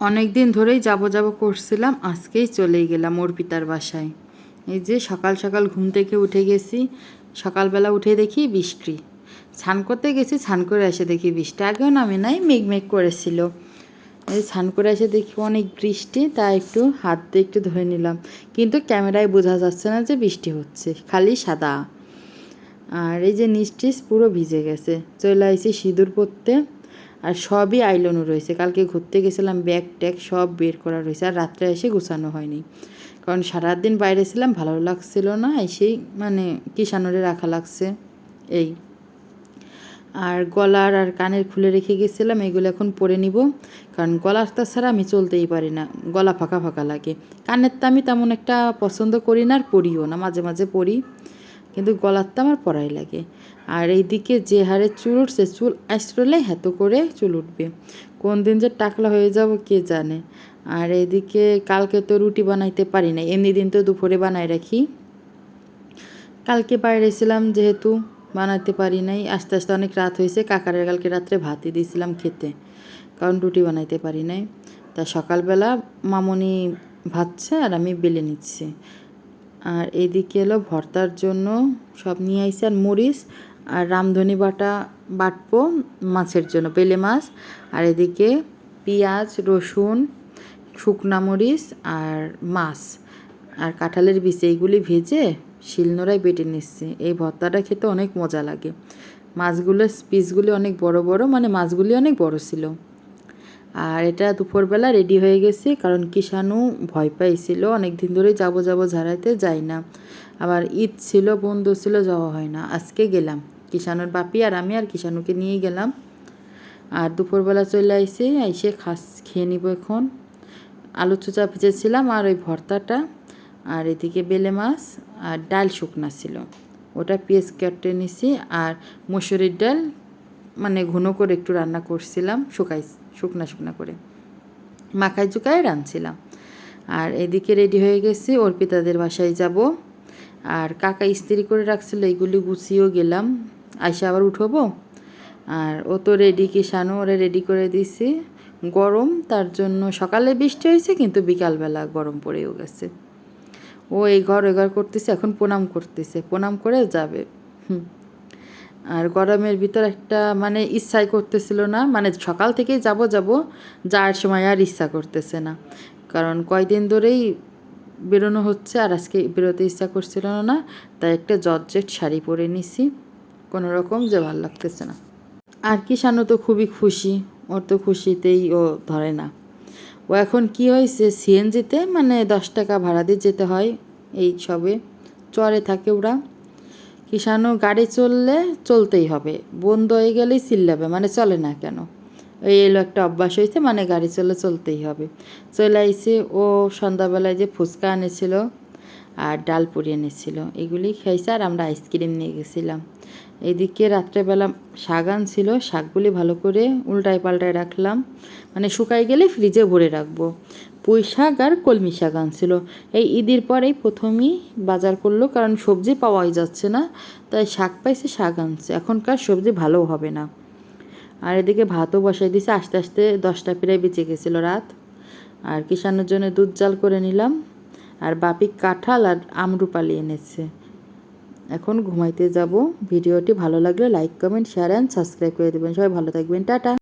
অনেক দিন ধরেই যাব যাব করছিলাম, আজকেই চলেই গেলাম ওর পিতার বাসায়। এই যে সকাল সকাল ঘুম থেকে উঠে গেছি, সকালবেলা উঠে দেখি বৃষ্টি। স্নান করতে গেছি, স্নান করে এসে দেখি বৃষ্টি। আগেও নামে নাই, মেঘ মেঘ করেছিল। এই স্নান করে এসে দেখি অনেক বৃষ্টি তা একটু হাত দিয়ে একটু ধরে নিলাম। কিন্তু ক্যামেরায় বোঝা যাচ্ছে না যে বৃষ্টি হচ্ছে, খালি সাদা। আর এই যে নিচটিস পুরো ভিজে গেছে। চলে আইছি সিঁদুর পরতে। আর সবই আইলনও রয়েছে। কালকে ঘুরতে গেছিলাম, ব্যাগ ট্যাগ সব বের করা রয়েছে আর রাত্রে এসে গুছানো হয়নি। কারণ সারাদিন বাইরে ছিলাম, ভালো লাগছিল না, এসেই মানে কিষানরে রাখা লাগছে, এই। আর গলার আর কানের খুলে রেখে গেছিলাম, এগুলো এখন পরে নিব। কারণ গলার ছাড়া আমি চলতেই পারি না, গলা ফাঁকা ফাঁকা লাগে। কানের তো আমি তেমন একটা পছন্দ করি না আর পরিও না, মাঝে মাঝে পরি। কিন্তু গলার তো আমার পরাই লাগে। আর এইদিকে যে হারে চুল উঠছে, চুল আসলে হেত করে চুল উঠবে। কোন দিন যে টাকলা হয়ে যাব কে জানে। আর এদিকে কালকে তো রুটি বানাইতে পারি না এমনি দিন তো দুপুরে বানাই রাখি। কালকে বাইরে ছিলাম যেহেতু বানাতে পারি নাই। আস্তে আস্তে অনেক রাত হয়েছে, কাকারের কালকে রাত্রে ভাতই দিয়েছিলাম খেতে, কারণ রুটি বানাইতে পারি নাই। তা সকালবেলা মামনি ভাতছে আর আমি বেলে নিচ্ছি। আর এদিকে এলো ভর্তার জন্য সব নিয়ে আইসি আর মরিচ আর রামধনি বাটা বাটবো মাছের জন্য পেলে মাছ। আর এদিকে পেঁয়াজ, রসুন, শুকনা মরিচ আর মাছ। আর কাঁঠালের বীজ এইগুলি ভেজে শিলনোড়ায় বেটে নিচ্ছি। এই ভর্তাটা খেতে অনেক মজা লাগে। মাছগুলো পিসগুলি অনেক বড় বড় মানে মাছগুলি অনেক বড় ছিল। আর এটা দুপুরবেলা রেডি হয়ে গেছি, কারণ কিষানু ভয় পাইছিল। অনেক দিন ধরেই যাব যাব ঝাড়াইতে যাই না। আবার ঈদ ছিল, বন্ধু ছিল, যাওয়া হয় না। আজকে গেলাম, কিষানুর বাপি আর আমি আর কিষানুকে নিয়ে গেলাম। আর দুপুরবেলা চলে আইসি, আইসে খাস খেয়ে নিব এখন। আলু চোচা ভেজেছিলাম আর ওই ভর্তাটা। আর এদিকে বেলে মাছ আর ডাল শুকনা ছিল। ওটা পেঁয়াজ কেটে নিছি আর মুসুরির ডাল মানে ঘন করে একটু রান্না করছিলাম, শুকাই, শুকনা শুকনা করে। মাখায় চুকায় রাঁধছিলাম। আর এদিকে রেডি হয়ে গেছি, অর্পিতাদের বাসায় যাব। আর কাকা ইস্ত্রি করে রাখছিল এইগুলি গুছিয়েও গেলাম। আইসা আবার উঠবো? আর ও তো রেডি কিষানও ওরে রেডি করে দিছি। গরম, তার জন্য সকালে বৃষ্টি হয়েছে, কিন্তু বিকালবেলা গরম পড়েও গেছে। ও এই ঘর এ ঘর করতেছে, এখন প্রণাম করতেছে। প্রণাম করে যাবে। হুম। আর গরমের ভিতর একটা মানে ইচ্ছাই করতেছিল না। মানে সকাল থেকেই যাব যাব যাওয়ার সময় আর ইচ্ছা করতেছে না। কারণ কয়দিন ধরেই বেরোনো হচ্ছে আর আজকে বেরোতে ইচ্ছা করছিল না। তাই একটা জর্জেট শাড়ি পরে নিছি। কোনো রকম যে ভালো লাগতেছে না। আর কি শানু তো খুবই খুশি। ওর তো খুশিতেই ও ধরে না। ও এখন কি হয়েছে? সিএনজিতে মানে দশ টাকা ভাড়া দিয়ে যেতে হয়। এই সবে। চরে থাকে ওরা। কিষানু গাড়ি চললে চলতেই হবে। বন্ধ হয়ে গেলেই চিল্লাবে মানে চলে না কেন? ওই এলো একটা অভ্যাস হয়েছে মানে গাড়ি চললে চলতেই হবে। চলে আইসে ও সন্ধ্যাবেলায় যে ফুচকা এনেছিল আর ডাল পুরি এনেছিল এগুলি খাইছে আর আমরা আইসক্রিম নিয়ে গেছিলাম। এদিকে রাত্রেবেলা শাক আনছিল, শাকগুলি ভালো করে উল্টায় পাল্টায় রাখলাম। মানে শুকাই গেলে ফ্রিজে ভরে রাখব। পুঁই শাক আর কলমি শাক আনছিল। এই ঈদের পরেই প্রথমেই বাজার করল, কারণ সবজি পাওয়াই যাচ্ছে না। তাই শাক পাইছে, শাক আনছে। এখনকার সবজি ভালো হবে না। আর এদিকে ভাতও বসাই দিছে। আস্তে আস্তে দশটা প্রায় বেঁচে গেছিল রাত। আর কিষানোর জন্য দুধ জাল করে নিলাম। আর বাপি কাঁঠাল আর আমরুপালি এনেছে। এখন ঘুমাইতে যাব। ভিডিওটি ভালো লাগলে like comment share and subscribe করে দেবেন। সবাই ভালো থাকবেন। টাটা।